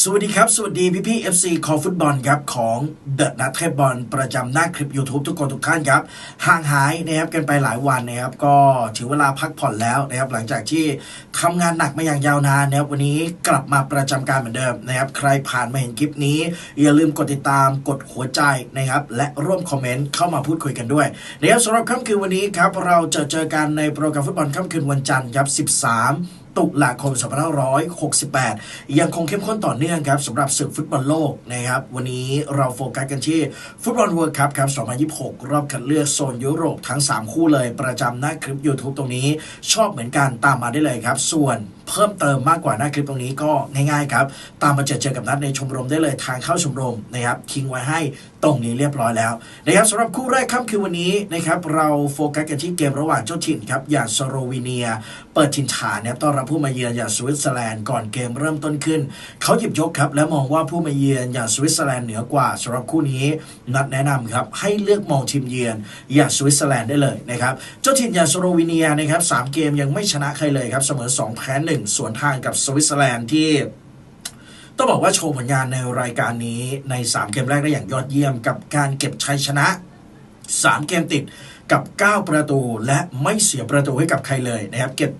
สวัสดีครับ สวัสดีพี่พี่ FC คอฟุตบอลครับ ของเดอะนัทเทบอลประจำหน้าคลิป YouTube ทุกคนทุกท่านครับ ห่างหายนะครับกันไปหลายวันนะครับ ก็ถึงเวลาพักผ่อนแล้วนะครับ หลังจากที่ทำงานหนักมาอย่างยาวนานนะครับ วันนี้กลับมาประจำการเหมือนเดิมนะครับ ใครผ่านมาเห็นคลิปนี้ อย่าลืมกดติดตามกดหัวใจนะครับ และร่วมคอมเมนต์เข้ามาพูดคุยกันด้วยนะครับสำหรับค่ำคืนวันนี้ครับเราจะเจอกันในโปรแกรมฟุตบอลค่ำคืนวันจันทร์ครับ 13ตุลาคม2568 ยังคงเข้มข้นต่อเนื่องครับสำหรับศึกฟุตบอลโลกนะครับวันนี้เราโฟกัสกันที่ฟุตบอลเวิร์ c คัพครับ 2026 รอบคัดเลือกโซนยุโรปทั้ง 3 คู่เลยประจำหน้าคลิป YouTube ตรงนี้ชอบเหมือนกันตามมาได้เลยครับ ส่วน เพิ่มเติมมากกว่าหน้าคลิปตรงนี้ก็ง่ายๆครับ ตามมาเจอเจอกับนัดในชมรมได้เลยทางเข้าชมรมนะครับทิ้งไว้ให้ตรงนี้เรียบร้อยแล้วนะครับสำหรับคู่แรกค่ำคือวันนี้นะครับเราโฟกัสกันที่เกมระหว่างเจ้าถิ่นครับอย่างสโลวีเนีย เปิดถิ่นฐานนะครับต้อนรับผู้มาเยือนอย่างสวิตเซอร์แลนด์ก่อนเกมเริ่มต้นขึ้น เขาหยิบยกครับและมองว่าผู้มาเยือนอย่างสวิตเซอร์แลนด์เหนือกว่าสำหรับคู่นี้นัดแนะนำครับให้เลือกมองทีมเยือนอย่างสวิตเซอร์แลนด์ได้เลยนะครับเจ้าถิ่นอย่างสโลวีเนียนะครับสามเกมยังไม่ชนะใครเลยครับเสมอ2แพ้1สวนทางกับสวิตเซอร์แลนด์ที่ ต้องบอกว่าโชว์ผลงานในรายการนี้ใน 3 เกมแรกได้อย่างยอดเยี่ยมกับการเก็บชัยชนะ 3 เกมติดกับ 9 ประตู และไม่เสียประตูให้กับใครเลยนะครับเก็บ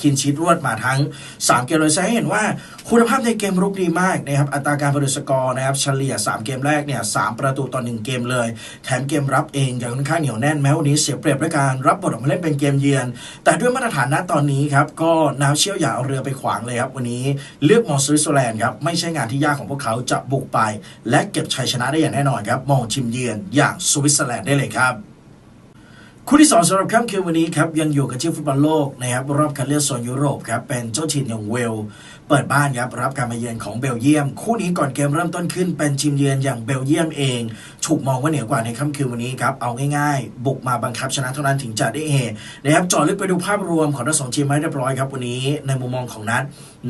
คินชีตรวดมาทั้ง 3 เกมเลยแสดงเห็นว่าคุณภาพในเกมรุกดีมากนะครับอัตราการประตูสกอร์นะครับเฉลี่ย 3 เกมแรกเนี่ยสประตูต่อ 1 เกมเลย แถมเกมรับเองยังค่อนข้างเหนียวแน่นแม้วันนี้เสียเปรียบด้วยการรับบทออกมาเล่นเป็นเกมเยือน แต่ด้วยมาตรฐานณตอนนี้ครับก็น้ำเชี่ยวอย่าเอาเรือไปขวางเลยครับวันนี้เลือกมองสวิตเซอร์แลนด์ครับไม่ใช่งานที่ยากของพวกเขาจะบุกไป และเก็บชัยชนะได้อย่างแน่นอนครับมองชิมเยือนอย่างสวิตเซอร์แลนด์ได้เลยครับ คู่ที่สองสำหรับค่ำคืนวันนี้ครับยังอยู่กับที่ฟุตบอลโลกนะครับรอบคัดเลือกโซนยุโรปครับเป็นเจ้าถิ่นอย่างเวล เปิดบ้านครับรับการมาเยือนของเบลเยียม คู่นี้ก่อนเกมเริ่มต้นขึ้นเป็นทีมเยือนอย่างเบลเยียมเอง ถูกมองว่าเหนือกว่าในค่ำคืนวันนี้ครับเอาง่ายๆ บุกมาบังคับชนะเท่านั้นถึงจะได้เฮนะครับจาะลึกไปดูภาพรวมของทั้งสองทีมให้เรียบร้อยครับวันนี้ในมุมมองของนัด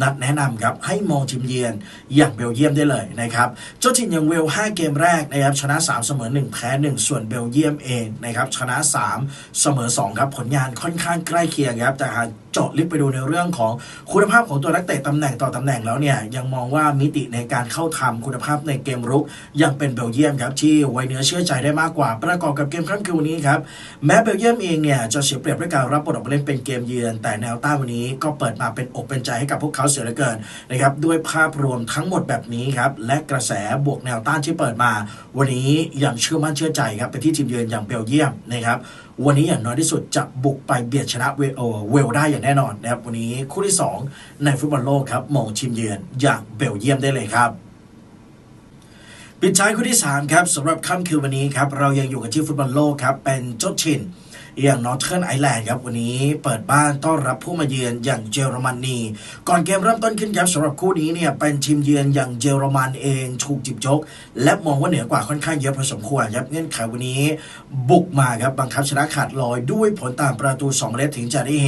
นัดแนะนำครับให้มองทีมเยือนอย่างเบลเยียมได้เลยนะครับเจ้าถิ่นอย่างเวล5เกมแรกนะครับชนะ 3 เสมอ 1 แพ้ 1 ส่วนเบลเยียมเองนะครับชนะ 3 เสมอ 2 ครับผลงานค่อนข้างใกล้เคียงครับแต่หากเจาะลึกไปดูในเรื่องของคุณภาพของตัวนักเตะตำแหน่งต่อตำแหน่งแล้วเนี่ยยังมองว่ามิติในการเข้าทำคุณภาพในเกมรุกยังเป็นเบลเยียมครับที่ไวเนื้อเชื่อใจได้มากกว่า ประกอบกับเกมครั้งคืนวันนี้ครับแม้เบลเยียมเองเนี่ยจะเสียเปรียบด้วยการรับบทออกมาเล่นเป็นเกมเยือน แต่แนวต้านวันนี้ก็เปิดมาเป็นอกเป็นใจให้กับพวกเขาเสียเหลือเกินนะครับด้วยภาพรวมทั้งหมดแบบนี้ครับและกระแสบวกแนวต้านที่เปิดมา วันนี้ยังเชื่อมั่นเชื่อใจครับไปที่ทีมเยือนอย่างเบลเยียมนะครับวันนี้อย่างน้อยที่สุดจะบุกไปเบียดชนะเวลเวลได้อย่างแน่นอนนะครับวันนี้คู่ที่ 2 ในฟุตบอลโลกครับมองทีมเยือนอย่างเบลเยียมได้เลยครับปิดท้ายคู่ที่3ครับสำหรับค่ำคืนวันนี้ครับเรายังอยู่กันที่ฟุตบอลโลกครับเป็นเจ้าชิน อย่างนอร์เทิร์นไอแลนด์ครับวันนี้เปิดบ้านต้อนรับผู้มาเยือนอย่างเยอรมนนีก่อนเกมเริ่มต้นขึ้นครับสำหรับคู่นี้เนี่ยเป็นทีมเยือนอย่างเยอรมันเองถูกจิบยกและมองว่าเหนือกว่าค่อนข้างเยอะพอสมควรครับเงื่อนไขวันนี้บุกมาครับบังคับชนะขาดลอยด้วยผลตามประตู2เล็ถึงจะได้เฮ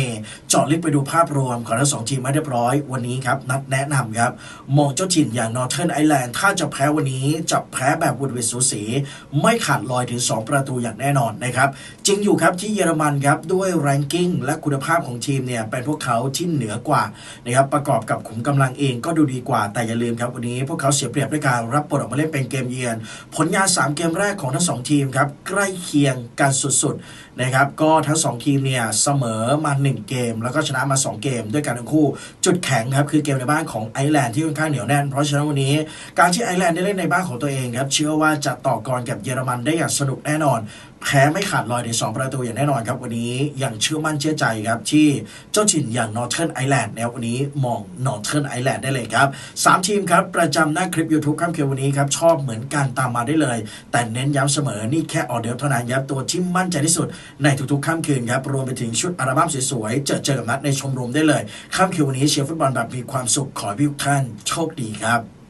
เจาะลึกไปดูภาพรวมของทั้งสองทีมมาเรียบร้อยวันนี้ครับนัดแนะนำครับมองเจ้าถิ่นอย่างนอร์เทิร์นไอแลนด์ถ้าจะแพ้วันนี้จะแพ้แบบวุดวิสูสี ไม่ขาดลอยถึง 2 ประตูอย่างแน่นอนนะครับจริงอยู่ครับที่เยอรมันครับด้วยแรงกิ้งและคุณภาพของทีมเนี่ยเป็นพวกเขาที่เหนือกว่านะครับประกอบกับขุมกำลังเองก็ดูดีกว่าแต่อย่าลืมครับวันนี้พวกเขาเสียเปรียบด้วยการรับบทออกมาเล่นเป็นเกมเยือนผลงาน 3 เกมแรกของทั้ง 2 ทีมครับใกล้เคียงกันสุดๆนะครับก็ทั้ง 2 ทีมเนี่ยเสมอมา 1 เกม แล้วก็ชนะมา 2 เกมด้วยกันทั้งคู่ จุดแข็งครับคือเกมในบ้านของไอร์แลนด์ที่ค่อนข้างเหนียวแน่นเพราะฉะนั้นวันนี้การที่ไอร์แลนด์ได้เล่นในบ้านของตัวเองครับเชื่อว่าจะต่อกรกับเยอรมันได้อย่างสนุกแน่นอน แพ้ไม่ขาดลอยใน 2 ประตูอย่างแน่นอนครับ วันนี้ยังเชื่อมั่นเชื่อใจครับ ที่เจ้าถิ่นอย่าง Northern Ireland แนววันนี้มอง Northern Ireland ได้เลยครับ 3 ทีมครับ ประจำหน้าคลิป YouTube ค่ำคืนวันนี้ครับ ชอบเหมือนกันตามมาได้เลย แต่เน้นย้ำเสมอนี่แค่ออเดอร์เท่านั้นครับตัวที่มั่นใจที่สุดในทุกๆค่ำคืนครับรวมไปถึงชุดอัลบั้มสวยๆเจอเจอกับนัดในชมรมได้เลยค่ำคืนวันนี้เชียร์ฟุตบอลแบบมีความสุขขอให้ทุกท่านโชคดีครับ